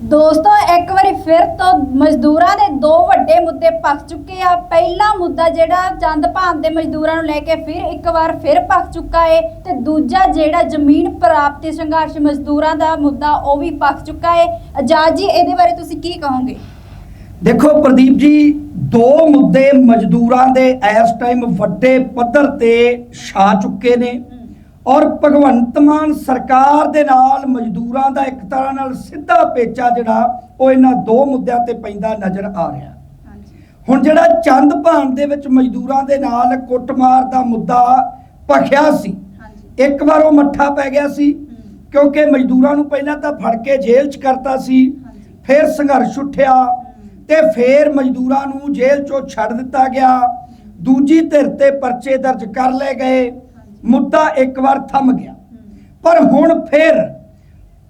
ਦੋਸਤੋ, ਇੱਕ ਵਾਰੀ ਫਿਰ ਤੋਂ ਮਜ਼ਦੂਰਾਂ ਦੇ ਦੋ ਵੱਡੇ ਮੁੱਦੇ ਪੱਕ ਚੁੱਕੇ ਆ। ਪਹਿਲਾ ਮੁੱਦਾ ਜਿਹੜਾ ਚੰਦ ਭਾਨ ਦੇ ਮਜ਼ਦੂਰਾਂ ਨੂੰ ਲੈ ਕੇ ਫਿਰ ਇੱਕ ਵਾਰ ਫਿਰ ਪੱਕ ਚੁੱਕਾ ਏ, ਤੇ ਦੂਜਾ ਜਿਹੜਾ ਜ਼ਮੀਨ ਪ੍ਰਾਪਤੀ ਸੰਘਰਸ਼ ਮਜ਼ਦੂਰਾਂ ਦਾ ਮੁੱਦਾ, ਉਹ ਵੀ ਪੱਕ ਚੁੱਕਾ ਏ। ਆਜ਼ਾਦ ਜੀ, ਇਹਦੇ ਬਾਰੇ ਤੁਸੀਂ ਕੀ ਕਹੋਗੇ? ਦੇਖੋ, ਪ੍ਰਦੀਪ ਜੀ, ਦੋ ਮੁੱਦੇ ਮਜ਼ਦੂਰਾਂ ਦੇ ਇਸ ਟਾਈਮ ਵੱਡੇ ਪੱਧਰ ਤੇ ਛਾ ਚੁੱਕੇ ਨੇ। ਔਰ ਭਗਵੰਤ ਮਾਨ ਸਰਕਾਰ ਦੇ ਨਾਲ ਮਜ਼ਦੂਰਾਂ ਦਾ ਇੱਕ ਤਰ੍ਹਾਂ ਨਾਲ ਸਿੱਧਾ ਪੇਚਾ ਜਿਹੜਾ ਉਹ ਇਹਨਾਂ ਦੋ ਮੁੱਦਿਆਂ ਤੇ ਪੈਂਦਾ ਨਜ਼ਰ ਆ ਰਿਹਾ। ਹਾਂਜੀ। ਹੁਣ ਜਿਹੜਾ ਚੰਦ ਭਾਨ ਦੇ ਵਿੱਚ ਮਜ਼ਦੂਰਾਂ ਦੇ ਨਾਲ ਕੁੱਟਮਾਰ ਦਾ ਮੁੱਦਾ ਭਖਿਆ ਸੀ ਹਾਂਜੀ। ਇੱਕ ਵਾਰ ਉਹ ਮੱਠਾ ਪੈ ਗਿਆ ਸੀ ਕਿਉਂਕਿ ਮਜ਼ਦੂਰਾਂ ਨੂੰ ਪਹਿਲਾਂ ਤਾਂ ਫੜ ਕੇ ਜੇਲ੍ਹ 'ਚ ਕਰਤਾ ਸੀ ਹਾਂਜੀ। ਫਿਰ ਸੰਘਰਸ਼ ਉੱਠਿਆ ਤੇ ਫਿਰ ਮਜ਼ਦੂਰਾਂ ਨੂੰ ਜੇਲ੍ਹ 'ਚੋਂ ਛੱਡ ਦਿੱਤਾ ਗਿਆ। ਦੂਜੀ ਧਿਰ ਤੇ ਪਰਚੇ ਦਰਜ ਕਰ ਲਏ ਗਏ। ਮੁੱਦਾ ਇੱਕ ਵਾਰ ਥੰਮ ਗਿਆ। ਪਰ ਹੁਣ ਫਿਰ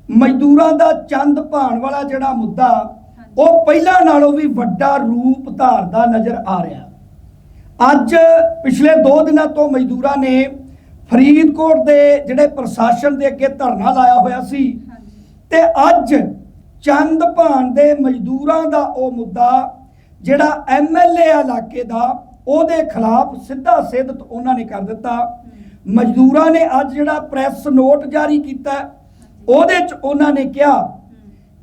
ਮਜ਼ਦੂਰਾਂ ਦਾ ਚੰਦ ਭਾਣ ਵਾਲਾ ਜਿਹੜਾ ਮੁੱਦਾ ਉਹ ਪਹਿਲਾਂ ਨਾਲੋਂ ਵੀ ਵੱਡਾ ਰੂਪ ਧਾਰਦਾ ਨਜ਼ਰ ਆ ਰਿਹਾ। ਅੱਜ ਪਿਛਲੇ 2 ਦਿਨਾਂ ਤੋਂ ਮਜ਼ਦੂਰਾਂ ਨੇ ਫਰੀਦਕੋਟ ਦੇ ਜਿਹੜੇ ਪ੍ਰਸ਼ਾਸਨ ਦੇ ਅੱਗੇ ਧਰਨਾ ਲਾਇਆ ਹੋਇਆ ਸੀ ਤੇ ਅੱਜ ਚੰਦ ਭਾਨ ਦੇ ਮਜ਼ਦੂਰਾਂ ਦਾ ਉਹ ਮੁੱਦਾ ਜਿਹੜਾ ਐਮਐਲਏ ਇਲਾਕੇ ਦਾ ਉਹਦੇ ਖਿਲਾਫ ਸਿੱਧਾ ਸਿੱਧਤ ਉਹਨਾਂ ਨੇ ਕਰ ਦਿੱਤਾ। ਮਜ਼ਦੂਰਾਂ ਨੇ ਅੱਜ ਜਿਹੜਾ ਪ੍ਰੈਸ ਨੋਟ ਜਾਰੀ ਕੀਤਾ ਉਹਦੇ ਚ ਉਹਨਾਂ ਨੇ ਕਿਹਾ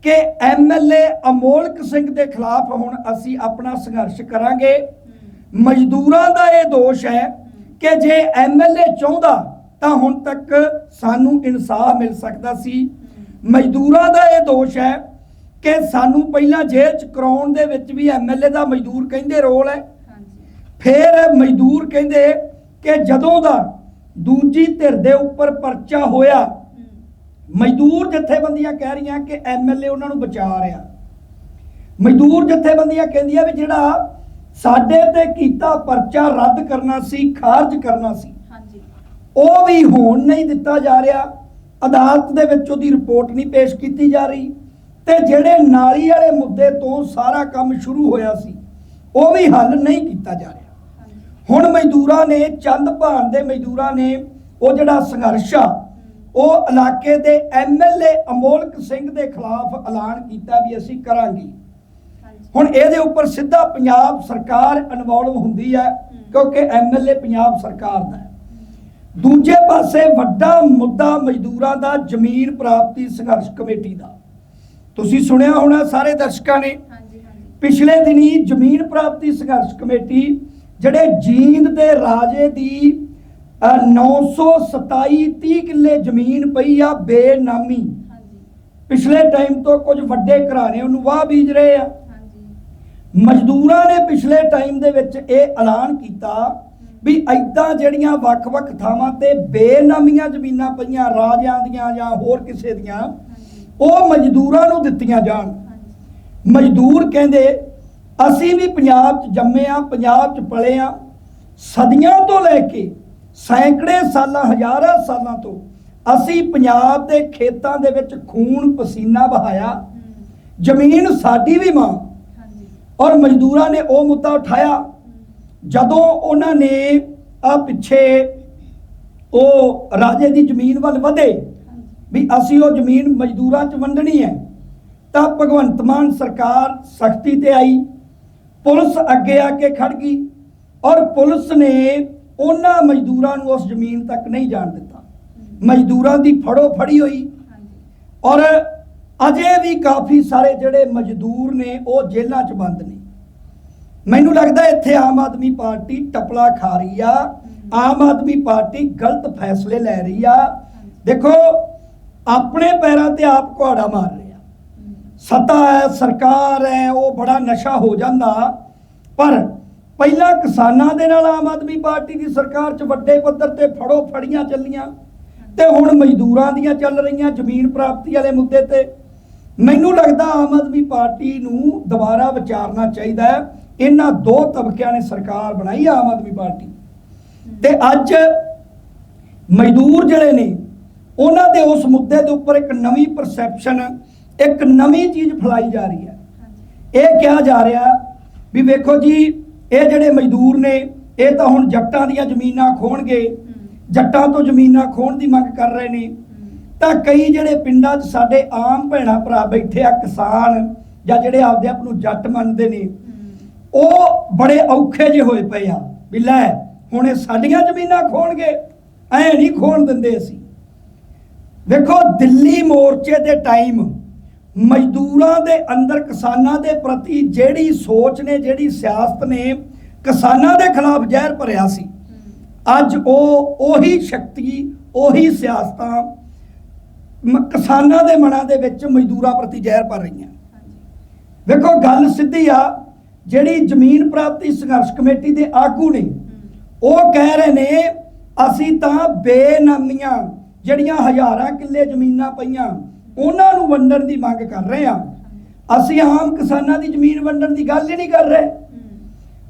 ਕਿ ਐਮਐਲਏ ਅਮੋਲਕ ਸਿੰਘ ਦੇ ਖਿਲਾਫ ਹੁਣ ਅਸੀਂ ਆਪਣਾ ਸੰਘਰਸ਼ ਕਰਾਂਗੇ। ਮਜ਼ਦੂਰਾਂ ਦਾ ਇਹ ਦੋਸ਼ ਹੈ ਕਿ ਜੇ ਐਮਐਲਏ ਚਾਹੁੰਦਾ ਤਾਂ ਹੁਣ ਤੱਕ ਸਾਨੂੰ ਇਨਸਾਫ ਮਿਲ ਸਕਦਾ ਸੀ। ਮਜ਼ਦੂਰਾਂ ਦਾ ਇਹ ਦੋਸ਼ ਹੈ ਕਿ ਸਾਨੂੰ ਪਹਿਲਾਂ ਜੇਲ੍ਹ ਚ ਕਰਾਉਣ ਦੇ ਵਿੱਚ ਵੀ ਐਮਐਲਏ ਦਾ ਮਜ਼ਦੂਰ ਕਹਿੰਦੇ ਰੋਲ ਹੈ। ਫਿਰ ਮਜ਼ਦੂਰ ਕਹਿੰਦੇ ਕਿ ਜਦੋਂ ਦਾ ਦੂਜੀ ਧਿਰ ਦੇ ਉੱਪਰ ਪਰਚਾ ਹੋਇਆ। ਮਜ਼ਦੂਰ ਜਥੇਬੰਦੀਆਂ ਕਹਿ ਰਹੀਆਂ ਕਿ ਐਮਐਲਏ ਉਹਨਾਂ ਨੂੰ ਬਚਾ ਰਿਹਾ। ਮਜ਼ਦੂਰ ਜਥੇਬੰਦੀਆਂ ਕਹਿੰਦੀਆਂ ਵੀ ਜਿਹੜਾ ਸਾਡੇ ਤੇ ਕੀਤਾ ਪਰਚਾ ਰੱਦ ਕਰਨਾ ਸੀ ਖਾਰਜ ਕਰਨਾ ਸੀ ਹਾਂਜੀ। ਉਹ ਵੀ ਹੋਣ ਨਹੀਂ ਦਿੱਤਾ ਜਾ ਰਿਹਾ। ਅਦਾਲਤ ਦੇ ਵਿੱਚ ਉਹਦੀ ਰਿਪੋਰਟ ਨਹੀਂ ਪੇਸ਼ ਕੀਤੀ ਜਾ ਰਹੀ। ਤੇ ਜਿਹੜੇ ਨਾਲੀ ਵਾਲੇ ਮੁੱਦੇ ਤੋਂ ਸਾਰਾ ਕੰਮ ਸ਼ੁਰੂ ਹੋਇਆ ਸੀ ਉਹ ਵੀ ਹੱਲ ਨਹੀਂ ਕੀਤਾ ਜਾ ਰਿਹਾ। ਹੁਣ ਮਜ਼ਦੂਰਾਂ ਨੇ ਚੰਦ ਭਾਨ ਦੇ ਮਜ਼ਦੂਰਾਂ ਨੇ ਉਹ ਜਿਹੜਾ ਸੰਘਰਸ਼ ਆ ਉਹ ਇਲਾਕੇ ਦੇ ਐਮਐਲਏ ਅਮੋਲਕ ਸਿੰਘ ਦੇ ਖਿਲਾਫ ਐਲਾਨ ਕੀਤਾ ਵੀ ਅਸੀਂ ਕਰਾਂਗੇ। ਹੁਣ ਇਹਦੇ ਉੱਪਰ ਸਿੱਧਾ ਪੰਜਾਬ ਸਰਕਾਰ ਇਨਵੋਲਵ ਹੁੰਦੀ ਹੈ ਕਿਉਂਕਿ ਐਮਐਲਏ ਪੰਜਾਬ ਸਰਕਾਰ ਦਾ ਹੈ। ਦੂਜੇ ਪਾਸੇ ਵੱਡਾ ਮੁੱਦਾ ਮਜ਼ਦੂਰਾਂ ਦਾ ਜ਼ਮੀਨ ਪ੍ਰਾਪਤੀ ਸੰਘਰਸ਼ ਕਮੇਟੀ ਦਾ। ਤੁਸੀਂ ਸੁਣਿਆ ਹੋਣਾ ਸਾਰੇ ਦਰਸ਼ਕਾਂ ਨੇ ਪਿਛਲੇ ਦਿਨੀ ਜ਼ਮੀਨ ਪ੍ਰਾਪਤੀ ਸੰਘਰਸ਼ ਕਮੇਟੀ ਜਿਹੜੇ ਜੀਂਦ ਦੇ ਰਾਜੇ ਦੀ ਅ, 927 30 ਕਿੱਲੇ ਜ਼ਮੀਨ ਪਈ ਆ ਬੇਨਾਮੀ। ਹਾਂਜੀ। ਪਿਛਲੇ ਟਾਈਮ ਤੋਂ ਕੁਝ ਵੱਡੇ ਘਰਾਣੇ ਉਹਨੂੰ ਵਾਹ ਬੀਜ ਰਹੇ ਆ। ਹਾਂਜੀ। ਮਜ਼ਦੂਰਾਂ ਨੇ ਪਿਛਲੇ ਟਾਈਮ ਦੇ ਵਿੱਚ ਇਹ ਐਲਾਨ ਕੀਤਾ ਵੀ ਐਦਾਂ ਜਿਹੜੀਆਂ ਵੱਖ-ਵੱਖ ਥਾਵਾਂ ਤੇ ਬੇਨਾਮੀਆਂ ਜ਼ਮੀਨਾਂ ਪਈਆਂ ਰਾਜਿਆਂ ਦੀਆਂ ਜਾਂ ਹੋਰ ਕਿਸੇ ਦੀਆਂ ਉਹ ਮਜ਼ਦੂਰਾਂ ਨੂੰ ਦਿੱਤੀਆਂ ਜਾਣ। ਮਜ਼ਦੂਰ ਕਹਿੰਦੇ ਅਸੀਂ ਵੀ ਪੰਜਾਬ 'ਚ ਜੰਮੇ ਆ ਪੰਜਾਬ 'ਚ ਪਲੇ ਆ। ਸਦੀਆਂ ਤੋਂ ਲੈ ਕੇ ਸੈਂਕੜੇ ਸਾਲਾਂ ਹਜ਼ਾਰਾਂ ਸਾਲਾਂ ਤੋਂ ਅਸੀਂ ਪੰਜਾਬ ਦੇ ਖੇਤਾਂ ਦੇ ਵਿੱਚ ਖੂਨ ਪਸੀਨਾ ਵਹਾਇਆ। ਜ਼ਮੀਨ ਸਾਡੀ ਵੀ ਮਾਂ। ਔਰ ਮਜ਼ਦੂਰਾਂ ਨੇ ਉਹ ਮੁੱਦਾ ਉਠਾਇਆ। ਜਦੋਂ ਉਹਨਾਂ ਨੇ ਆ ਪਿੱਛੇ ਉਹ ਰਾਜੇ ਦੀ ਜ਼ਮੀਨ ਵੱਲ ਵਧੇ ਵੀ ਅਸੀਂ ਉਹ ਜ਼ਮੀਨ ਮਜ਼ਦੂਰਾਂ 'ਚ ਵੰਡਣੀ ਹੈ ਤਾਂ ਭਗਵੰਤ ਮਾਨ ਸਰਕਾਰ ਸਖਤੀ ਤੇ ਆਈ। ਪੁਲਿਸ ਅੱਗੇ ਆ ਕੇ ਖੜ ਗਈ ਔਰ ਪੁਲਿਸ ਨੇ ਉਹਨਾਂ ਮਜ਼ਦੂਰਾਂ ਨੂੰ ਉਸ ਜ਼ਮੀਨ ਤੱਕ ਨਹੀਂ ਜਾਣ ਦਿੱਤਾ। ਮਜ਼ਦੂਰਾਂ ਦੀ ਫੜੋ ਫੜੀ ਹੋਈ। ਔਰ ਅਜੇ ਵੀ ਕਾਫੀ ਸਾਰੇ ਜਿਹੜੇ ਮਜ਼ਦੂਰ ਨੇ, ਉਹ ਜੇਲ੍ਹਾਂ 'ਚ ਬੰਦ ਨੇ। ਮੈਨੂੰ ਲੱਗਦਾ ਇੱਥੇ ਆਮ ਆਦਮੀ ਪਾਰਟੀ ਟਪਲਾ ਖਾ ਰਹੀ ਆ। ਆਮ ਆਦਮੀ ਪਾਰਟੀ ਗਲਤ ਫੈਸਲੇ ਲੈ ਰਹੀ ਆ। ਦੇਖੋ, ਆਪਣੇ ਪੈਰਾਂ ਤੇ ਆਪ ਕੁਹਾੜਾ ਮਾਰ ਰਹੇ। ਸੱਤਾ ਹੈ, ਸਰਕਾਰ ਹੈ, ਉਹ ਬੜਾ ਨਸ਼ਾ ਹੋ ਜਾਂਦਾ। ਪਰ ਪਹਿਲਾਂ ਕਿਸਾਨਾਂ ਦੇ ਨਾਲ ਆਮ ਆਦਮੀ ਪਾਰਟੀ ਦੀ ਸਰਕਾਰ 'ਚ ਵੱਡੇ ਪੱਧਰ ਤੇ ਫੜੋ ਫੜੀਆਂ ਚੱਲੀਆਂ ਤੇ ਹੁਣ ਮਜ਼ਦੂਰਾਂ ਦੀਆਂ ਚੱਲ ਰਹੀਆਂ ਜ਼ਮੀਨ ਪ੍ਰਾਪਤੀ ਵਾਲੇ ਮੁੱਦੇ ਤੇ। ਮੈਨੂੰ ਲੱਗਦਾ ਆਮ ਆਦਮੀ ਪਾਰਟੀ ਨੂੰ ਦੁਬਾਰਾ ਵਿਚਾਰਨਾ ਚਾਹੀਦਾ ਹੈ। ਇਹਨਾਂ ਦੋ ਤਬਕਿਆਂ ਨੇ ਸਰਕਾਰ ਬਣਾਈ ਆਮ ਆਦਮੀ ਪਾਰਟੀ। ਤੇ ਅੱਜ ਮਜ਼ਦੂਰ ਜਿਹੜੇ ਨੇ, ਉਹਨਾਂ ਦੇ ਉਸ ਮੁੱਦੇ ਦੇ ਉੱਪਰ ਇੱਕ ਨਵੀਂ ਪਰਸੈਪਸ਼ਨ ਇੱਕ ਨਵੀਂ ਚੀਜ਼ ਫੈਲਾਈ ਜਾ ਰਹੀ ਹੈ। ਇਹ ਕਿਹਾ ਜਾ ਰਿਹਾ ਵੀ ਵੇਖੋ ਜੀ, ਇਹ ਜਿਹੜੇ ਮਜ਼ਦੂਰ ਨੇ, ਇਹ ਤਾਂ ਹੁਣ ਜੱਟਾਂ ਦੀਆਂ ਜ਼ਮੀਨਾਂ ਖੋਣਗੇ। ਜੱਟਾਂ ਤੋਂ ਜ਼ਮੀਨਾਂ ਖੋਣ ਦੀ ਮੰਗ ਕਰ ਰਹੇ ਨੇ। ਤਾਂ ਕਈ ਜਿਹੜੇ ਪਿੰਡਾਂ 'ਚ ਸਾਡੇ ਆਮ ਭੈਣਾ ਭਰਾ ਬੈਠੇ ਆ, ਕਿਸਾਨ ਜਾਂ ਜਿਹੜੇ ਆਪਦੇ ਆਪ ਨੂੰ ਜੱਟ ਮੰਨਦੇ ਨੇ, ਉਹ ਬੜੇ ਔਖੇ ਜਿਹੇ ਹੋਏ ਪਏ ਆ ਵੀ ਲੈ, ਹੁਣ ਇਹ ਸਾਡੀਆਂ ਜ਼ਮੀਨਾਂ ਖੋਣਗੇ, ਐ ਨਹੀਂ ਖੋਣ ਦਿੰਦੇ ਅਸੀਂ। ਵੇਖੋ, ਦਿੱਲੀ ਮੋਰਚੇ ਦੇ ਟਾਈਮ ਮਜ਼ਦੂਰਾਂ ਦੇ ਅੰਦਰ ਕਿਸਾਨਾਂ ਦੇ ਪ੍ਰਤੀ ਜਿਹੜੀ ਸੋਚ ਨੇ, ਜਿਹੜੀ ਸਿਆਸਤ ਨੇ, ਕਿਸਾਨਾਂ ਦੇ ਖਿਲਾਫ ਜ਼ਹਿਰ ਭਰਿਆ ਸੀ। ਅੱਜ ਉਹ ਉਹੀ ਸ਼ਕਤੀ, ਉਹੀ ਸਿਆਸਤਾਂ ਕਿਸਾਨਾਂ ਦੇ ਮਨਾਂ ਦੇ ਵਿੱਚ ਮਜ਼ਦੂਰਾਂ ਪ੍ਰਤੀ ਜ਼ਹਿਰ ਭਰ ਰਹੀਆਂ। ਵੇਖੋ, ਗੱਲ ਸਿੱਧੀ ਆ, ਜਿਹੜੀ ਜ਼ਮੀਨ ਪ੍ਰਾਪਤੀ ਸੰਘਰਸ਼ ਕਮੇਟੀ ਦੇ ਆਗੂ ਨੇ, ਉਹ ਕਹਿ ਰਹੇ ਨੇ, ਅਸੀਂ ਤਾਂ ਬੇਨਾਮੀਆਂ ਜਿਹੜੀਆਂ ਹਜ਼ਾਰਾਂ ਕਿੱਲੇ ਜ਼ਮੀਨਾਂ ਪਈਆਂ ਉਹਨਾਂ ਨੂੰ ਵੰਡਣ ਦੀ ਮੰਗ ਕਰ ਰਹੇ ਆ ਅਸੀਂ ਆਮ ਕਿਸਾਨਾਂ ਦੀ ਜ਼ਮੀਨ ਵੰਡਣ ਦੀ ਗੱਲ ਹੀ ਨਹੀਂ ਕਰ ਰਹੇ।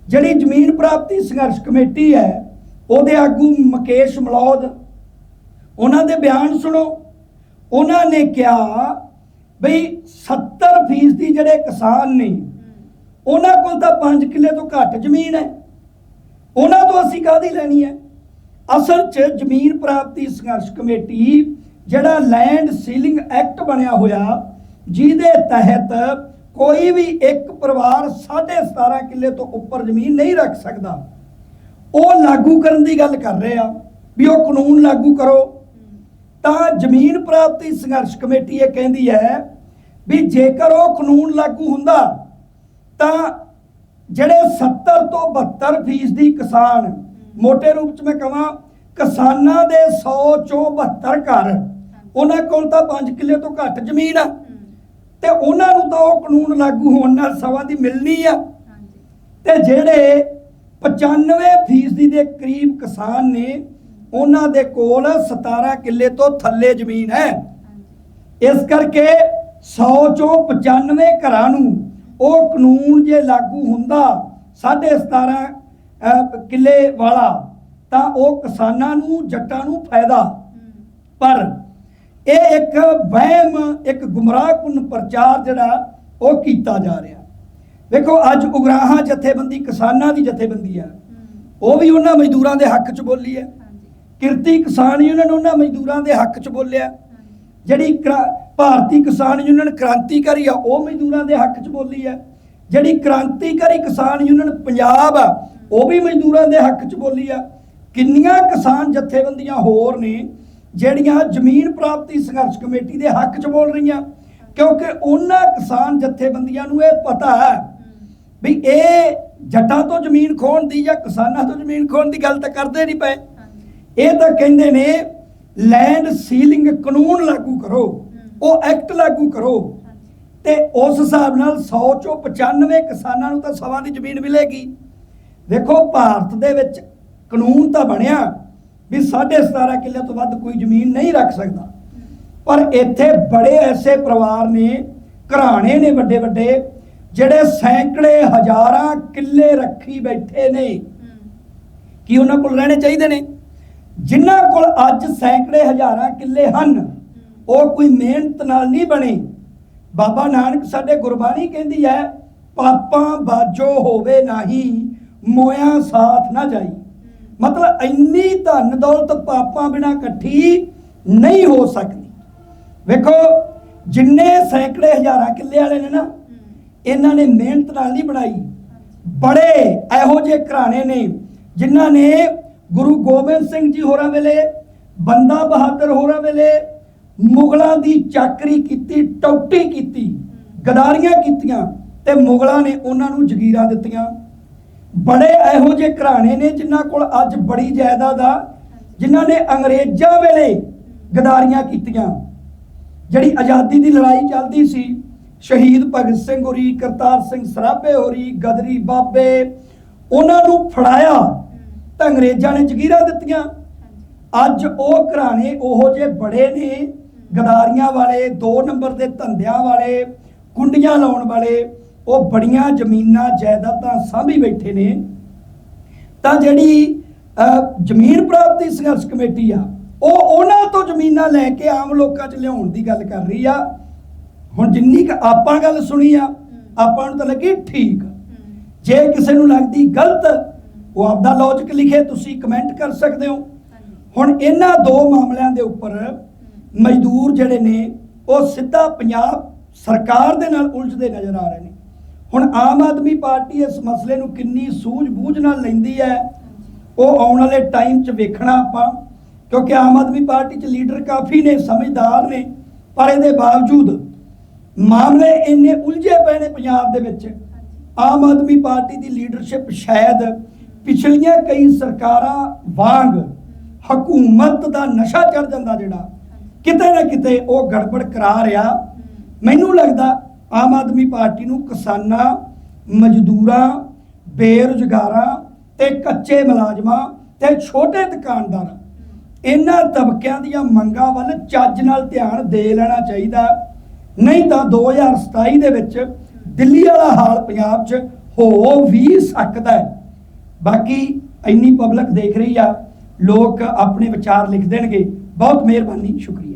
ਜਿਹੜੀ ਜ਼ਮੀਨ ਪ੍ਰਾਪਤੀ ਸੰਘਰਸ਼ ਕਮੇਟੀ ਹੈ, ਉਹਦੇ ਆਗੂ ਮੁਕੇਸ਼ ਮਲੌਦ, ਉਹਨਾਂ ਦੇ ਬਿਆਨ ਸੁਣੋ। ਉਹਨਾਂ ਨੇ ਕਿਹਾ ਬਈ 70% ਦੀ ਜਿਹੜੇ ਕਿਸਾਨ ਨੇ, ਉਹਨਾਂ ਕੋਲ ਤਾਂ 5 ਕਿੱਲੇ ਤੋਂ ਘੱਟ ਜ਼ਮੀਨ ਹੈ। ਉਹਨਾਂ ਤੋਂ ਅਸੀਂ ਕਾਹਦੀ ਲੈਣੀ ਹੈ? ਅਸਲ 'ਚ ਜ਼ਮੀਨ ਪ੍ਰਾਪਤੀ ਸੰਘਰਸ਼ ਕਮੇਟੀ ਜਿਹੜਾ ਲੈਂਡ ਸੀਲਿੰਗ ਐਕਟ ਬਣਿਆ ਹੋਇਆ, ਜਿਹਦੇ ਤਹਿਤ ਕੋਈ ਵੀ ਇੱਕ ਪਰਿਵਾਰ 17.5 ਕਿੱਲੇ ਤੋਂ ਉੱਪਰ ਜ਼ਮੀਨ ਨਹੀਂ ਰੱਖ ਸਕਦਾ, ਉਹ ਲਾਗੂ ਕਰਨ ਦੀ ਗੱਲ ਕਰ ਰਹੇ ਆ ਵੀ ਉਹ ਕਾਨੂੰਨ ਲਾਗੂ ਕਰੋ। ਤਾਂ ਜ਼ਮੀਨ ਪ੍ਰਾਪਤੀ ਸੰਘਰਸ਼ ਕਮੇਟੀ ਇਹ ਕਹਿੰਦੀ ਹੈ ਵੀ ਜੇਕਰ ਉਹ ਕਾਨੂੰਨ ਲਾਗੂ ਹੁੰਦਾ, ਤਾਂ ਜਿਹੜੇ 70 ਤੋਂ 72 ਫੀਸਦੀ ਕਿਸਾਨ, ਮੋٹے ਰੂਪ ਚ ਮੈਂ ਕਹਾਂ, ਕਿਸਾਨਾਂ ਦੇ 100 ਚੋਂ 72 ਘਰ ਉਹਨਾਂ ਕੋਲ ਤਾਂ 5 ਕਿੱਲੇ ਤੋਂ ਘੱਟ ਜ਼ਮੀਨ ਆ। ਤੇ ਉਹਨਾਂ ਨੂੰ ਤਾਂ ਉਹ ਕਾਨੂੰਨ ਲਾਗੂ ਹੋਣ ਨਾਲ ਸਵਾ ਦੀ ਮਿਲਣੀ ਆ। ਤੇ ਜਿਹੜੇ 95 ਫੀਸਦੀ ਦੇ ਕਰੀਬ ਕਿਸਾਨ ਨੇ ਉਹਨਾਂ ਦੇ ਕੋਲ 17 ਕਿੱਲੇ ਤੋਂ ਥੱਲੇ ਜ਼ਮੀਨ ਹੈ। ਇਸ ਕਰਕੇ 100 ਚੋਂ 95 ਘਰਾਂ ਨੂੰ ਉਹ ਕਾਨੂੰਨ ਜੇ ਲਾਗੂ ਹੁੰਦਾ 17.5 ਅਹ, ਕਿੱਲੇ ਵਾਲਾ ਤਾਂ ਉਹ ਕਿਸਾਨਾਂ ਨੂੰ ਜੱਟਾਂ ਨੂੰ ਫਾਇਦਾ। ਪਰ ਇਹ ਇੱਕ ਵਹਿਮ, ਇੱਕ ਗੁੰਮਰਾਹਕੁਨ ਪ੍ਰਚਾਰ ਜਿਹੜਾ ਉਹ ਕੀਤਾ ਜਾ ਰਿਹਾ। ਵੇਖੋ ਅੱਜ ਉਗਰਾਹਾਂ ਜਥੇਬੰਦੀ ਕਿਸਾਨਾਂ ਦੀ ਜਥੇਬੰਦੀ ਆ। ਉਹ ਵੀ ਉਹਨਾਂ ਮਜ਼ਦੂਰਾਂ ਦੇ ਹੱਕ 'ਚ ਬੋਲੀ ਹੈ ਕਿਰਤੀ ਕਿਸਾਨ ਯੂਨੀਅਨ ਉਹਨਾਂ ਮਜ਼ਦੂਰਾਂ ਦੇ ਹੱਕ 'ਚ ਬੋਲਿਆ। ਜਿਹੜੀ ਕ੍ਰਾ- ਭਾਰਤੀ ਕਿਸਾਨ ਯੂਨੀਅਨ ਕ੍ਰਾਂਤੀਕਾਰੀ ਆ, ਉਹ ਮਜ਼ਦੂਰਾਂ ਦੇ ਹੱਕ 'ਚ ਬੋਲੀ ਹੈ ਜਿਹੜੀ ਕ੍ਰਾਂਤੀਕਾਰੀ ਕਿਸਾਨ ਯੂਨੀਅਨ ਪੰਜਾਬ ਆ, ਉਹ ਵੀ ਮਜ਼ਦੂਰਾਂ ਦੇ ਹੱਕ 'ਚ ਬੋਲੀ ਆ। ਕਿੰਨੀਆਂ ਕਿਸਾਨ ਜਥੇਬੰਦੀਆਂ ਹੋਰ ਨੇ ਜਿਹੜੀਆਂ ਜ਼ਮੀਨ ਪ੍ਰਾਪਤੀ ਸੰਘਰਸ਼ ਕਮੇਟੀ ਦੇ ਹੱਕ 'ਚ ਬੋਲ ਰਹੀਆਂ। ਕਿਉਂਕਿ ਉਹਨਾਂ ਕਿਸਾਨ ਜਥੇਬੰਦੀਆਂ ਨੂੰ ਇਹ ਪਤਾ ਹੈ ਵੀ ਇਹ ਜੱਟਾਂ ਤੋਂ ਜ਼ਮੀਨ ਖੋਣ ਦੀ ਜਾਂ ਕਿਸਾਨਾਂ ਤੋਂ ਜ਼ਮੀਨ ਖੋਣ ਦੀ ਗੱਲ ਤਾਂ ਕਰਦੇ ਨਹੀਂ ਪਏ। ਇਹ ਤਾਂ ਕਹਿੰਦੇ ਨੇ ਲੈਂਡ ਸੀਲਿੰਗ ਕਾਨੂੰਨ ਲਾਗੂ ਕਰੋ ਉਹ ਐਕਟ ਲਾਗੂ ਕਰੋ। ਤੇ ਉਸ ਹਿਸਾਬ ਨਾਲ 100 ਚੋਂ 95 ਕਿਸਾਨਾਂ ਨੂੰ ਤਾਂ ਸਵਾ ਦੀ ਜ਼ਮੀਨ ਮਿਲੇਗੀ। ਵੇਖੋ ਭਾਰਤ ਦੇ ਵਿੱਚ ਕਾਨੂੰਨ ਤਾਂ ਬਣਿਆ। ਵੀ 17.5 ਕਿੱਲੇ ਤੋਂ ਵੱਧ ਕੋਈ ਜ਼ਮੀਨ ਨਹੀਂ ਰੱਖ ਸਕਦਾ। ਪਰ ਇੱਥੇ ਬੜੇ ਐਸੇ ਪਰਿਵਾਰ ਨੇ, ਘਰਾਣੇ ਨੇ ਵੱਡੇ ਵੱਡੇ, ਜਿਹੜੇ ਸੈਂਕੜੇ ਹਜ਼ਾਰਾਂ ਕਿੱਲੇ ਰੱਖੀ ਬੈਠੇ ਨੇ। ਕੀ ਉਹਨਾਂ ਕੋਲ ਰਹਿਣੇ ਚਾਹੀਦੇ ਨੇ? ਜਿਨ੍ਹਾਂ ਕੋਲ ਅੱਜ ਸੈਂਕੜੇ ਹਜ਼ਾਰਾਂ ਕਿੱਲੇ ਹਨ, ਉਹ ਕੋਈ ਮਿਹਨਤ ਨਾਲ ਨਹੀਂ ਬਣੇ। ਬਾਬਾ ਨਾਨਕ ਸਾਡੇ ਗੁਰਬਾਣੀ ਕਹਿੰਦੀ ਹੈ, ਪਾਪਾਂ ਬਾਜੋ ਹੋਵੇ ਨਹੀਂ, ਮੋਇਆ ਸਾਥ ਨਾ ਜਾਈ। ਮਤਲਬ ਇੰਨੀ ਧਨ ਦੌਲਤ ਪਾਪਾਂ ਬਿਨਾ ਇਕੱਠੀ ਨਹੀਂ ਹੋ ਸਕਦੀ। ਵੇਖੋ, ਜਿੰਨੇ ਸੈਂਕੜੇ ਹਜ਼ਾਰਾਂ ਕਿੱਲੇ ਵਾਲੇ ਨੇ ਨਾ, ਇਹਨਾਂ ਨੇ ਮਿਹਨਤ ਨਾਲ ਨਹੀਂ ਬਣਾਈ। ਬੜੇ ਇਹੋ ਜਿਹੇ ਘਰਾਣੇ ਨੇ, ਜਿਨ੍ਹਾਂ ਨੇ ਗੁਰੂ ਗੋਬਿੰਦ ਸਿੰਘ ਜੀ ਹੋਰਾਂ ਵੇਲੇ, ਬੰਦਾ ਬਹਾਦਰ ਹੋਰਾਂ ਵੇਲੇ ਮੁਗਲਾਂ ਦੀ ਚਾਕਰੀ ਕੀਤੀ, ਟੌਟੀ ਕੀਤੀ, ਗਦਾਰੀਆਂ ਕੀਤੀਆਂ ਤੇ ਮੁਗਲਾਂ ਨੇ ਉਹਨਾਂ ਨੂੰ ਜ਼ਗੀਰਾਂ ਦਿੱਤੀਆਂ। ਬੜੇ ਇਹੋ ਜਿਹੇ ਘਰਾਣੇ ਨੇ ਜਿਨ੍ਹਾਂ ਕੋਲ ਅੱਜ ਬੜੀ ਜਾਇਦਾਦ ਆ, ਜਿਨ੍ਹਾਂ ਨੇ ਅੰਗਰੇਜ਼ਾਂ ਵੇਲੇ ਗਦਾਰੀਆਂ ਕੀਤੀਆਂ। ਜਿਹੜੀ ਆਜ਼ਾਦੀ ਦੀ ਲੜਾਈ ਚੱਲਦੀ ਸੀ, ਸ਼ਹੀਦ ਭਗਤ ਸਿੰਘ ਹੋਰੀ, ਕਰਤਾਰ ਸਿੰਘ ਸਰਾਭੇ ਹੋਰੀ, ਗਦਰੀ ਬਾਬੇ, ਉਹਨਾਂ ਨੂੰ ਫੜਾਇਆ ਤਾਂ ਅੰਗਰੇਜ਼ਾਂ ਨੇ ਜ਼ਗੀਰਾਂ ਦਿੱਤੀਆਂ। ਅੱਜ ਉਹ ਘਰਾਣੇ ਉਹੋ ਜਿਹੇ ਬੜੇ ਨੇ, ਗਦਾਰੀਆਂ ਵਾਲੇ 2 ਨੰਬਰ ਦੇ ਧੰਦਿਆਂ ਵਾਲੇ, ਕੁੰਡੀਆਂ ਲਾਉਣ ਵਾਲੇ ਉਹ ਬੜੀਆਂ ਜ਼ਮੀਨਾਂ ਜਾਇਦਾਦਾਂ ਸਾਂਭੀ ਬੈਠੇ ਨੇ। ਤਾਂ ਜਿਹੜੀ ਜ਼ਮੀਨ ਪ੍ਰਾਪਤੀ ਸੰਘਰਸ਼ ਕਮੇਟੀ ਆ ਉਹ ਉਹਨਾਂ ਤੋਂ ਜ਼ਮੀਨਾਂ ਲੈ ਕੇ ਆਮ ਲੋਕਾਂ 'ਚ ਲਿਆਉਣ ਦੀ ਗੱਲ ਕਰ ਰਹੀ ਆ। ਹੁਣ ਜਿੰਨੀ ਕੁ ਆਪਾਂ ਗੱਲ ਸੁਣੀ ਆ ਆਪਾਂ ਨੂੰ ਤਾਂ ਲੱਗੀ ਠੀਕ। ਜੇ ਕਿਸੇ ਨੂੰ ਲੱਗਦੀ ਗਲਤ ਉਹ ਆਪਦਾ ਲੌਜੀਕ ਲਿਖੇ ਤੁਸੀਂ ਕਮੈਂਟ ਕਰ ਸਕਦੇ ਹੋ। ਹੁਣ ਇਹਨਾਂ ਦੋ ਮਾਮਲਿਆਂ ਦੇ ਉੱਪਰ ਮਜ਼ਦੂਰ ਜਿਹੜੇ ਨੇ ਉਹ ਸਿੱਧਾ ਪੰਜਾਬ ਸਰਕਾਰ ਦੇ ਨਾਲ ਉਲਝਦੇ ਨਜ਼ਰ ਆ ਰਹੇ ਨੇ। ਹੁਣ ਆਮ ਆਦਮੀ ਪਾਰਟੀ ਇਸ ਮਸਲੇ ਨੂੰ ਕਿੰਨੀ ਸੂਝ-ਬੂਝ ਨਾਲ ਲੈਂਦੀ ਹੈ, ਉਹ ਆਉਣ ਵਾਲੇ ਟਾਈਮ 'ਚ ਵੇਖਣਾ ਆਪਾਂ, ਕਿਉਂਕਿ ਆਮ ਆਦਮੀ ਪਾਰਟੀ 'ਚ ਲੀਡਰ ਕਾਫੀ ਨੇ, ਸਮਝਦਾਰ ਨੇ, ਪਰ ਇਹਦੇ ਬਾਵਜੂਦ ਮਾਮਲੇ ਇੰਨੇ ਉਲਝੇ ਪਏ ਨੇ ਪੰਜਾਬ ਦੇ ਵਿੱਚ। ਆਮ ਆਦਮੀ ਪਾਰਟੀ ਦੀ ਲੀਡਰਸ਼ਿਪ ਸ਼ਾਇਦ ਪਿਛਲੀਆਂ ਕਈ ਸਰਕਾਰਾਂ ਵਾਂਗ ਹਕੂਮਤ ਦਾ ਨਸ਼ਾ ਚੜ ਜਾਂਦਾ ਜਿਹੜਾ, ਕਿਤੇ ਨਾ ਕਿਤੇ ਉਹ ਗੜਬੜ ਕਰਾ ਰਿਹਾ। ਮੈਨੂੰ ਲੱਗਦਾ ਆਮ ਆਦਮੀ ਪਾਰਟੀ ਨੂੰ ਕਿਸਾਨਾਂ, ਮਜ਼ਦੂਰਾਂ, ਬੇਰੁਜ਼ਗਾਰਾਂ ਤੇ ਕੱਚੇ ਮੁਲਾਜ਼ਮਾਂ ਤੇ ਛੋਟੇ ਦੁਕਾਨਦਾਰਾਂ, ਇਹਨਾਂ ਤਬਕਿਆਂ ਦੀਆਂ ਮੰਗਾਂ ਵੱਲ ਚੱਜ ਨਾਲ ਧਿਆਨ ਦੇ ਲੈਣਾ ਚਾਹੀਦਾ। ਨਹੀਂ ਤਾਂ 2027 ਦੇ ਵਿੱਚ ਦਿੱਲੀ ਵਾਲਾ ਹਾਲ ਪੰਜਾਬ 'ਚ ਹੋ ਵੀ ਸਕਦਾ ਹੈ। ਬਾਕੀ ਇੰਨੀ ਪਬਲਿਕ ਦੇਖ ਰਹੀ ਆ, ਲੋਕ ਆਪਣੇ ਵਿਚਾਰ ਲਿਖ ਦੇਣਗੇ। ਬਹੁਤ ਮਿਹਰਬਾਨੀ, ਸ਼ੁਕਰੀਆ।